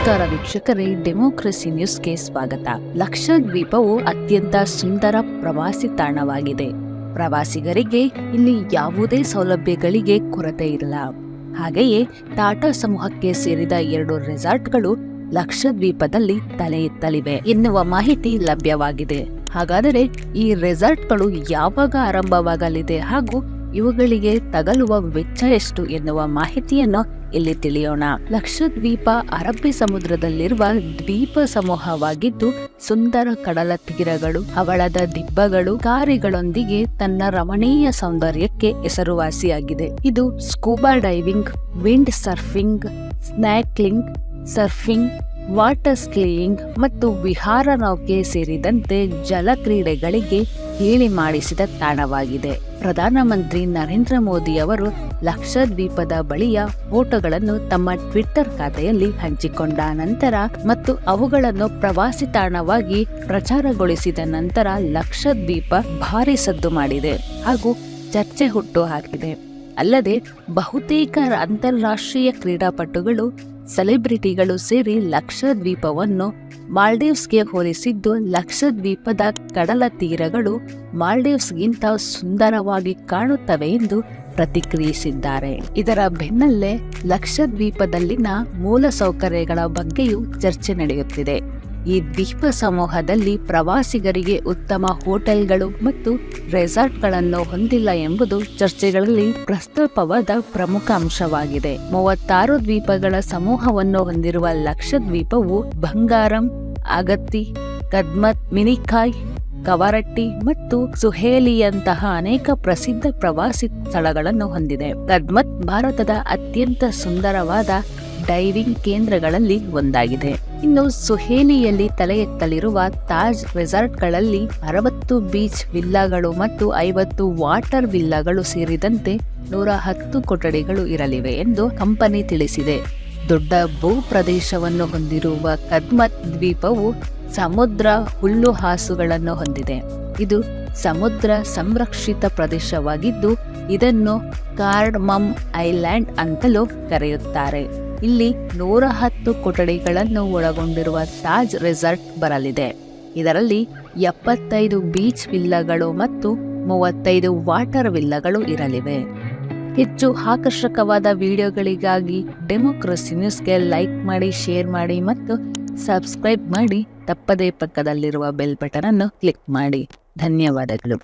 ನಮಸ್ಕಾರ ವೀಕ್ಷಕರೇ ಡೆಮೋಕ್ರಸಿ ನ್ಯೂಸ್ಗೆ ಸ್ವಾಗತ. ಲಕ್ಷದ್ವೀಪವು ಅತ್ಯಂತ ಸುಂದರ ಪ್ರವಾಸಿ ತಾಣವಾಗಿದೆ. ಪ್ರವಾಸಿಗರಿಗೆ ಇಲ್ಲಿ ಯಾವುದೇ ಸೌಲಭ್ಯಗಳಿಗೆ ಕೊರತೆ ಇಲ್ಲ. ಹಾಗೆಯೇ ಟಾಟಾ ಸಮೂಹಕ್ಕೆ ಸೇರಿದ ಎರಡು ರೆಸಾರ್ಟ್ಗಳು ಲಕ್ಷದ್ವೀಪದಲ್ಲಿ ತಲೆ ಎತ್ತಲಿವೆ ಎನ್ನುವ ಮಾಹಿತಿ ಲಭ್ಯವಾಗಿದೆ. ಹಾಗಾದರೆ ಈ ರೆಸಾರ್ಟ್ಗಳು ಯಾವಾಗ ಆರಂಭವಾಗಲಿದೆ ಹಾಗೂ ಇವುಗಳಿಗೆ ತಗಲುವ ವೆಚ್ಚ ಎಷ್ಟು ಎನ್ನುವ ಮಾಹಿತಿಯನ್ನು ಇಲ್ಲಿ ತಿಳಿಯೋಣ. ಲಕ್ಷದ್ವೀಪ ಅರಬ್ಬಿ ಸಮುದ್ರದಲ್ಲಿರುವ ದ್ವೀಪ ಸಮೂಹವಾಗಿದ್ದು, ಸುಂದರ ಕಡಲ ತೀರಗಳು ಹವಳದ ದಿಬ್ಬಗಳು, ಕಾರಿಗಳೊಂದಿಗೆ ತನ್ನ ರಮಣೀಯ ಸೌಂದರ್ಯಕ್ಕೆ ಹೆಸರುವಾಸಿಯಾಗಿದೆ. ಇದು scuba diving, wind surfing, snorkelling, surfing, water skiing ಮತ್ತು ವಿಹಾರ ನೌಕೆ ಸೇರಿದಂತೆ ಜಲಕ್ರೀಡೆಗಳಿಗೆ ಹೇಳಿ ಮಾಡಿಸಿದ ತಾಣವಾಗಿದೆ. ಪ್ರಧಾನಮಂತ್ರಿ ನರೇಂದ್ರ ಮೋದಿ ಅವರು ಲಕ್ಷದ್ವೀಪದ ಬಳಿಯ ಫೋಟೋಗಳನ್ನು ತಮ್ಮ ಟ್ವಿಟ್ಟರ್ ಖಾತೆಯಲ್ಲಿ ಹಂಚಿಕೊಂಡ ನಂತರ ಮತ್ತು ಅವುಗಳನ್ನು ಪ್ರವಾಸಿ ತಾಣವಾಗಿ ಪ್ರಚಾರಗೊಳಿಸಿದ ನಂತರ ಲಕ್ಷದ್ವೀಪ ಭಾರಿ ಸದ್ದು ಮಾಡಿದೆ ಹಾಗೂ ಚರ್ಚೆ ಹುಟ್ಟು ಹಾಕಿದೆ. ಅಲ್ಲದೆ ಬಹುತೇಕ ಅಂತಾರಾಷ್ಟ್ರೀಯ ಕ್ರೀಡಾಪಟುಗಳು ಸೆಲೆಬ್ರಿಟಿಗಳು ಸೇರಿ ಲಕ್ಷದ್ವೀಪವನ್ನು ಮಾಲ್ಡೀವ್ಸ್ಗೆ ಹೋಲಿಸಿದ್ದು, ಲಕ್ಷದ್ವೀಪದ ಕಡಲ ತೀರಗಳು ಮಾಲ್ಡೀವ್ಸ್ಗಿಂತ ಸುಂದರವಾಗಿ ಕಾಣುತ್ತವೆ ಎಂದು ಪ್ರತಿಕ್ರಿಯಿಸಿದ್ದಾರೆ. ಇದರ ಬೆನ್ನಲ್ಲೇ ಲಕ್ಷದ್ವೀಪದಲ್ಲಿನ ಮೂಲ ಸೌಕರ್ಯಗಳ ಬಗ್ಗೆಯೂ ಚರ್ಚೆ ನಡೆಯುತ್ತಿದೆ. ಈ ದ್ವೀಪ ಸಮೂಹದಲ್ಲಿ ಪ್ರವಾಸಿಗರಿಗೆ ಉತ್ತಮ ಹೋಟೆಲ್ಗಳು ಮತ್ತು ರೆಸಾರ್ಟ್ಗಳನ್ನು ಹೊಂದಿಲ್ಲ ಎಂಬುದು ಚರ್ಚೆಗಳಲ್ಲಿ ಪ್ರಸ್ತಾಪವಾದ ಪ್ರಮುಖ ಅಂಶವಾಗಿದೆ. ಮೂವತ್ತಾರು ದ್ವೀಪಗಳ ಸಮೂಹವನ್ನು ಹೊಂದಿರುವ ಲಕ್ಷದ್ವೀಪವು ಬಂಗಾರಂ, ಅಗತ್ತಿ, ಕದ್ಮತ್ ಮಿನಿಕಾಯ್ ಕವರಟ್ಟಿ ಮತ್ತು ಸುಹೇಲಿಯಂತಹ ಅನೇಕ ಪ್ರಸಿದ್ಧ ಪ್ರವಾಸಿ ಸ್ಥಳಗಳನ್ನು ಹೊಂದಿದೆ. ಕದ್ಮತ್ ಭಾರತದ ಅತ್ಯಂತ ಸುಂದರವಾದ ಡೈವಿಂಗ್ ಕೇಂದ್ರಗಳಲ್ಲಿ ಒಂದಾಗಿದೆ. ಇನ್ನು ಸುಹೇಲಿಯಲ್ಲಿ ತಲೆ ಎತ್ತಲಿರುವ ತಾಜ್ ರೆಸಾರ್ಟ್ಗಳಲ್ಲಿ ಅರವತ್ತು ಬೀಚ್ ವಿಲ್ಲಾಗಳು ಮತ್ತು ಐವತ್ತು ವಾಟರ್ ವಿಲ್ಲಾಗಳು ಸೇರಿದಂತೆ ನೂರ ಹತ್ತು ಕೊಠಡಿಗಳು ಇರಲಿವೆ ಎಂದು ಕಂಪನಿ ತಿಳಿಸಿದೆ. ದೊಡ್ಡ ಭೂ ಪ್ರದೇಶವನ್ನು ಹೊಂದಿರುವ ಕದ್ಮತ್ ದ್ವೀಪವು ಸಮುದ್ರ ಹುಲ್ಲು ಹಾಸುಗಳನ್ನು ಹೊಂದಿದೆ. ಇದು ಸಮುದ್ರ ಸಂರಕ್ಷಿತ ಪ್ರದೇಶವಾಗಿದ್ದು ಇದನ್ನು ಕಾರ್ಡ್ಮಮ್ ಐಲ್ಯಾಂಡ್ ಅಂತಲೂ ಕರೆಯುತ್ತಾರೆ. ಇಲ್ಲಿ ನೂರ ಹತ್ತು ಕೊಠಡಿಗಳನ್ನು ಒಳಗೊಂಡಿರುವ ತಾಜ್ ರೆಸಾರ್ಟ್ ಬರಲಿದೆ. ಇದರಲ್ಲಿ ಎಪ್ಪತ್ತೈದು ಬೀಚ್ ವಿಲ್ಲಗಳು ಮತ್ತು ಮೂವತ್ತೈದು ವಾಟರ್ ವಿಲ್ಲಗಳು ಇರಲಿವೆ. ಹೆಚ್ಚು ಆಕರ್ಷಕವಾದ ವಿಡಿಯೋಗಳಿಗಾಗಿ ಡೆಮೋಕ್ರಸಿ ನ್ಯೂಸ್ಗೆ ಲೈಕ್ ಮಾಡಿ, ಶೇರ್ ಮಾಡಿ ಮತ್ತು ಸಬ್ಸ್ಕ್ರೈಬ್ ಮಾಡಿ. ತಪ್ಪದೇ ಪಕ್ಕದಲ್ಲಿರುವ ಬೆಲ್ ಬಟನ್ ಅನ್ನು ಕ್ಲಿಕ್ ಮಾಡಿ. ಧನ್ಯವಾದಗಳು.